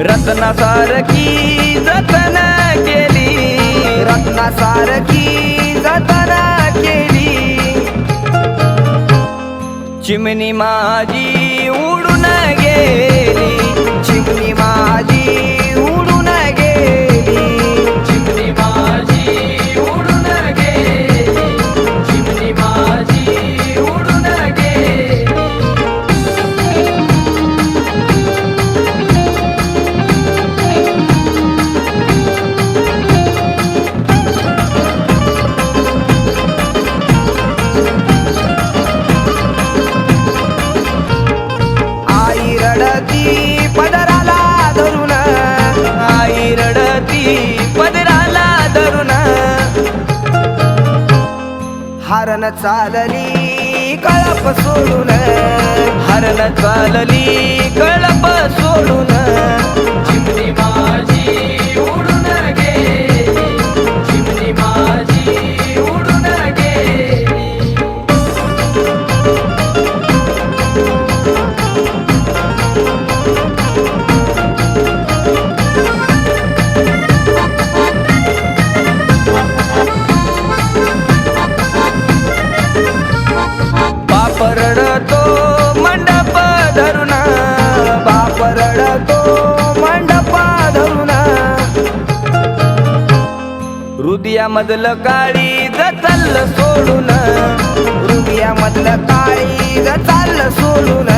रत्नासारखी जतन केली. रत्नासारखी जतन केली. चिमणी माझी उडून गेली. चिमणी माझी पदराला धरून. हरण चालली कळप सोडून. हरण चालली कळप सोडून. हृदयामधलं काळी चाललं सोडून हृदयामधलं काळी चाललं सोडून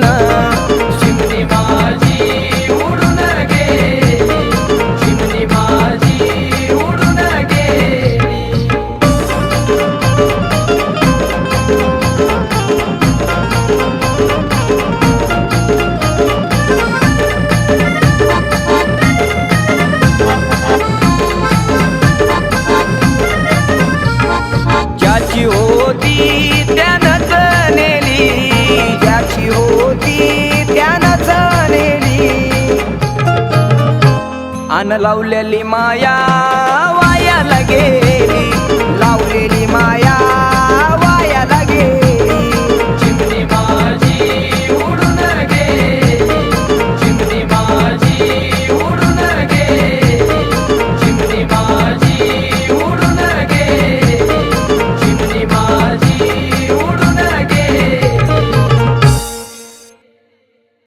आन लावलेली माया वाया गेली